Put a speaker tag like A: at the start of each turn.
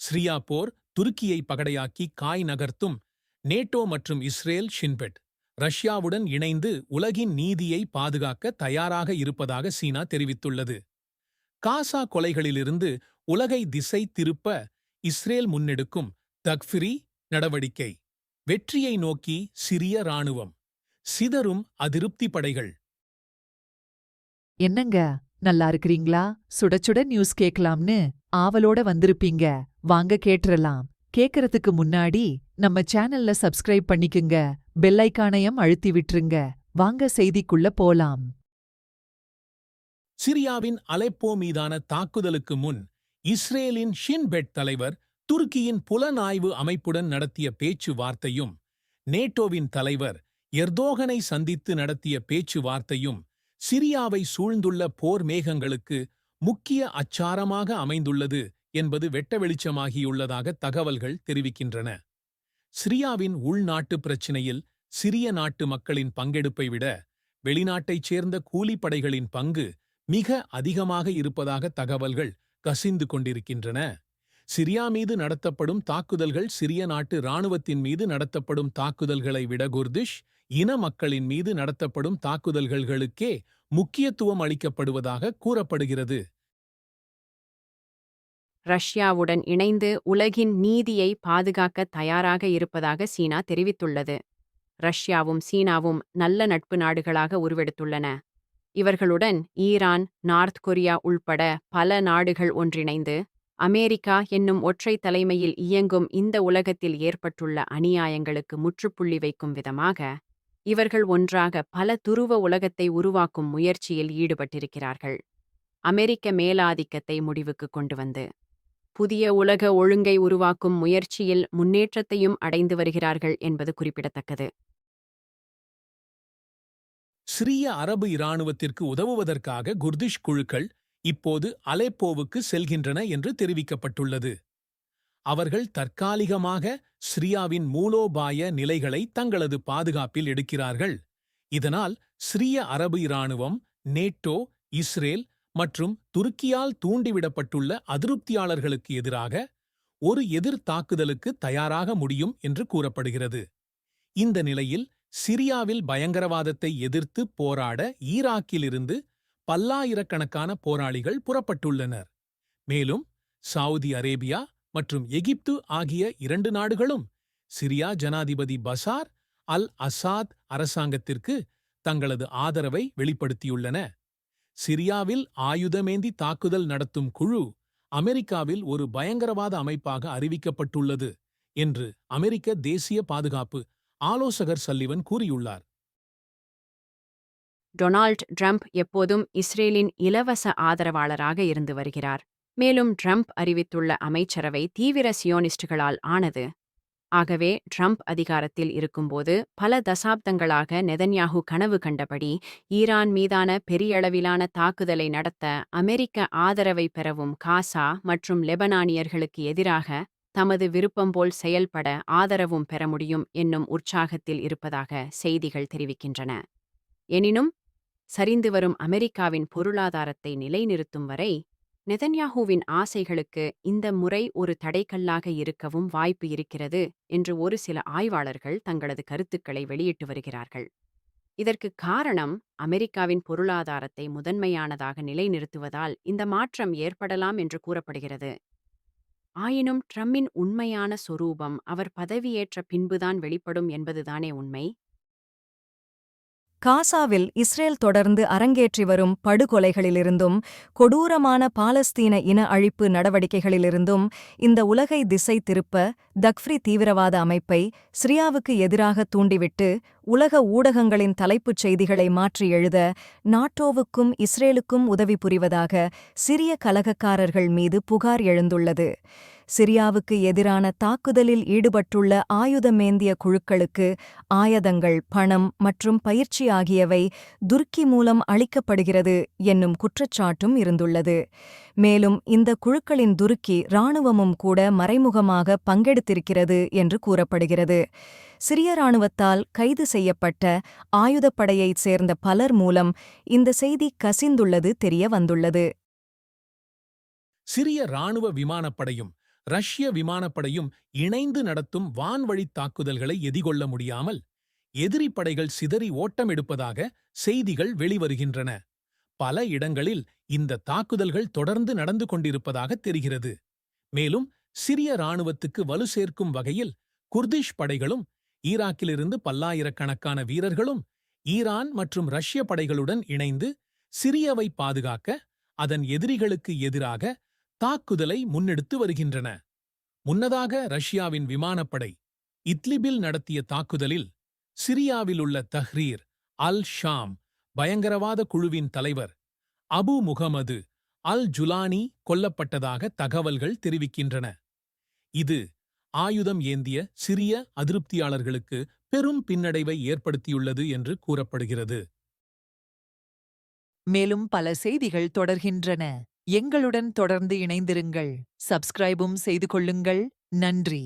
A: Syria போர் துருக்கியை பகடையாக்கி காய் நகர்த்தும் NATO மற்றும் இஸ்ரேல் ஷின்பெட். ரஷ்யாவுடன் இணைந்து உலகின் நீதியை பாதுகாக்க தயாராக இருப்பதாக சீனா தெரிவித்துள்ளது. காசா கொலைகளிலிருந்து உலகை திசை திருப்ப இஸ்ரேல் முன்னெடுக்கும் தக்ஃபிரி நடவடிக்கை. வெற்றியை நோக்கி சிறிய ராணுவம் சிதறும் அதிருப்தி படைகள்.
B: என்னங்க? நல்லா இருக்கிறீங்களா? சுட சுட நியூஸ் கேட்கலாம்னு ஆவலோட வந்திருப்பீங்க. வாங்க கேட்டுறலாம். கேக்கறதுக்கு முன்னாடி நம்ம சேனல்ல சப்ஸ்கிரைப் பண்ணிக்குங்க. பெல் அழுத்தி விட்டுருங்க. வாங்க செய்திக்குள்ள போலாம்.
A: சிரியாவின் அலெப்போ மீதான தாக்குதலுக்கு முன் இஸ்ரேலின் ஷின்பெட் தலைவர் துருக்கியின் புலனாய்வு அமைப்புடன் நடத்திய பேச்சுவார்த்தையும் நேட்டோவின் தலைவர் எர்தோகனை சந்தித்து நடத்திய பேச்சுவார்த்தையும் சிரியாவை சூழ்ந்துள்ள போர் மேகங்களுக்கு முக்கிய அச்சாரமாக அமைந்துள்ளது என்பது வெட்ட வெளிச்சமாகியுள்ளதாக தகவல்கள் தெரிவிக்கின்றன. சிரியாவின் உள்நாட்டு பிரச்சினையில் சிறிய நாட்டு மக்களின் பங்கெடுப்பை விட வெளிநாட்டைச் சேர்ந்த கூலிப்படைகளின் பங்கு மிக அதிகமாக இருப்பதாக தகவல்கள் கசிந்து கொண்டிருக்கின்றன. சிரியா மீது நடத்தப்படும் தாக்குதல்கள் சிரிய நாட்டு இராணுவத்தின் மீது நடத்தப்படும் தாக்குதல்களை விட குர்திஷ் இன மக்களின் மீது நடத்தப்படும் தாக்குதல்களுக்கே முக்கியத்துவம் அளிக்கப்படுவதாக கூறப்படுகிறது.
C: ரஷ்யாவுடன் இணைந்து உலகின் நீதியை பாதுகாக்க தயாராக இருப்பதாக சீனா தெரிவித்துள்ளது. ரஷ்யாவும் சீனாவும் நல்ல நட்பு நாடுகளாக உருவெடுத்துள்ளன. இவர்களுடன் ஈரான் நார்த் கொரியா உள்பட பல நாடுகள் ஒன்றிணைந்து அமெரிக்கா என்னும் ஒற்றை தலைமையில் இயங்கும் இந்த உலகத்தில் ஏற்பட்டுள்ள அநியாயங்களுக்கு முற்றுப்புள்ளி வைக்கும் விதமாக இவர்கள் ஒன்றாக பல துருவ உலகத்தை உருவாக்கும் முயற்சியில் ஈடுபட்டிருக்கிறார்கள். அமெரிக்க மேலாதிக்கத்தை முடிவுக்கு கொண்டு வந்து புதிய உலக ஒழுங்கை உருவாக்கும் முயற்சியில் முன்னேற்றத்தையும் அடைந்து வருகிறார்கள் என்பது குறிப்பிடத்தக்கது.
A: சிரிய அரபு இராணுவத்திற்கு உதவுவதற்காக குர்திஷ் குழுக்கள் இப்போது அலெப்போவுக்கு செல்கின்றன என்று தெரிவிக்கப்பட்டுள்ளது. அவர்கள் தற்காலிகமாக ஸ்ரியாவின் மூலோபாய நிலைகளை தங்களது பாதுகாப்பில் எடுக்கிறார்கள். இதனால் சிரிய அரபு இராணுவம் நேட்டோ இஸ்ரேல் மற்றும் துருக்கியால் தூண்டிவிடப்பட்டுள்ள அதிருப்தியாளர்களுக்கு எதிராக ஒரு எதிர் தாக்குதலுக்கு தயாராக முடியும் என்று கூறப்படுகிறது. இந்த நிலையில் சிரியாவில் பயங்கரவாதத்தை எதிர்த்து போராட ஈராக்கிலிருந்து பல்லாயிரக்கணக்கான போராளிகள் புறப்பட்டுள்ளனர். மேலும் சவுதி அரேபியா மற்றும் எகிப்து ஆகிய இரண்டு நாடுகளும் சிரியா ஜனாதிபதி பசார் அல் அசாத் அரசாங்கத்திற்கு தங்களது ஆதரவை வெளிப்படுத்தியுள்ளன. சிரியாவில் ஆயுதமேந்தி தாக்குதல் நடத்தும் குழு அமெரிக்காவில் ஒரு பயங்கரவாத அமைப்பாக அறிவிக்கப்பட்டுள்ளது என்று அமெரிக்க தேசிய பாதுகாப்பு ஆலோசகர் சல்லிவன் கூறியுள்ளார்.
C: டொனால்ட் ட்ரம்ப் எப்போதும் இஸ்ரேலின் இலவச ஆதரவாளராக இருந்து வருகிறார். மேலும் ட்ரம்ப் அறிவித்துள்ள அமைச்சரவை தீவிர சியோனிஸ்டுகளால் ஆனது. ஆகவே ட்ரம்ப் அதிகாரத்தில் இருக்கும்போது பல தசாப்தங்களாக நெதன்யாகு கனவு கண்டபடி ஈரான் மீதான பெரியளவிலான தாக்குதலை நடத்த அமெரிக்க ஆதரவை பெறவும் காசா மற்றும் லெபனானியர்களுக்கு எதிராக தமது விருப்பம் போல் செயல்பட ஆதரவும் பெற முடியும் என்னும் உற்சாகத்தில் இருப்பதாக செய்திகள் தெரிவிக்கின்றன. எனினும் சரிந்து வரும் அமெரிக்காவின் பொருளாதாரத்தை நிலைநிறுத்தும் வரை நெதன்யாஹூவின் ஆசைகளுக்கு இந்த முறை ஒரு தடைக்கல்லாக இருக்கவும் வாய்ப்பு இருக்கிறது என்று ஒரு சில ஆய்வாளர்கள் தங்களது கருத்துக்களை வெளியிட்டு வருகிறார்கள். இதற்கு காரணம் அமெரிக்காவின் பொருளாதாரத்தை முதன்மையானதாக நிலைநிறுத்துவதால் இந்த மாற்றம் ஏற்படலாம் என்று கூறப்படுகிறது. ஆயினும் ட்ரம்பின் உண்மையான சொரூபம் அவர் பதவியேற்ற பின்புதான் வெளிப்படும் என்பதுதானே உண்மை?
D: காசாவில் இஸ்ரேல் தொடர்ந்து அரங்கேற்றி வரும் படுகொலைகளிலிருந்தும் கொடூரமான பாலஸ்தீன இன அழிப்பு நடவடிக்கைகளிலிருந்தும் இந்த உலகை திசை திருப்ப தக்ஃப்ரி தீவிரவாத அமைப்பை சிரியாவுக்கு எதிராக தூண்டிவிட்டு உலக ஊடகங்களின் தலைப்புச் செய்திகளை மாற்றி எழுத நாட்டோவுக்கும் இஸ்ரேலுக்கும் உதவி புரிவதாக சிறிய கலகக்காரர்கள் மீது புகார் எழுந்துள்ளது. சிரியாவுக்கு எதிரான தாக்குதலில் ஈடுபட்டுள்ள ஆயுதமேந்திய குழுக்களுக்கு ஆயுதங்கள் பணம் மற்றும் பயிற்சி ஆகியவை துருக்கி மூலம் அளிக்கப்படுகிறது என்னும் குற்றச்சாட்டும் இருந்துள்ளது. மேலும் இந்த குழுக்களின் துருக்கி இராணுவமும் கூட மறைமுகமாக பங்கெடுத்திருக்கிறது என்று கூறப்படுகிறது. சிரிய இராணுவத்தால் கைது செய்யப்பட்ட ஆயுதப்படையைச் சேர்ந்த பலர் மூலம் இந்த செய்தி கசிந்துள்ளது தெரிய வந்துள்ளது.
A: சிரிய இராணுவ விமானப்படையும் ரஷ்ய விமானப்படையும் இணைந்து நடத்தும் வான்வழித் தாக்குதல்களை எதிர்கொள்ள முடியாமல் எதிரி படைகள் சிதறி ஓட்டம் எடுப்பதாக செய்திகள் வெளிவருகின்றன. பல இடங்களில் இந்த தாக்குதல்கள் தொடர்ந்து நடந்து கொண்டிருப்பதாக தெரிகிறது. மேலும் சிரிய ராணுவத்துக்கு வலு சேர்க்கும் வகையில் குர்திஷ் படைகளும் ஈராக்கிலிருந்து பல்லாயிரக்கணக்கான வீரர்களும் ஈரான் மற்றும் ரஷ்ய படைகளுடன் இணைந்து சிரியாவை பாதுகாக்க அதன் எதிரிகளுக்கு எதிராக தாக்குதலை முன்னெடுத்து வருகின்றன. முன்னதாக ரஷ்யாவின் விமானப்படை இத்லிபில் நடத்திய தாக்குதலில் சிரியாவில் உள்ள தஹ்ரீர் அல் ஷாம் பயங்கரவாத குழுவின் தலைவர் அபு முகமது அல் ஜுலானி கொல்லப்பட்டதாக தகவல்கள் தெரிவிக்கின்றன. இது ஆயுதம் ஏந்திய சிறிய அதிருப்தியாளர்களுக்கு பெரும் பின்னடைவை ஏற்படுத்தியுள்ளது என்று கூறப்படுகிறது.
B: மேலும் பல செய்திகள் தொடர்கின்றன. எங்களுடன் தொடர்ந்து இணைந்திருங்கள். சப்ஸ்கிரைபும் செய்து கொள்ளுங்கள். நன்றி.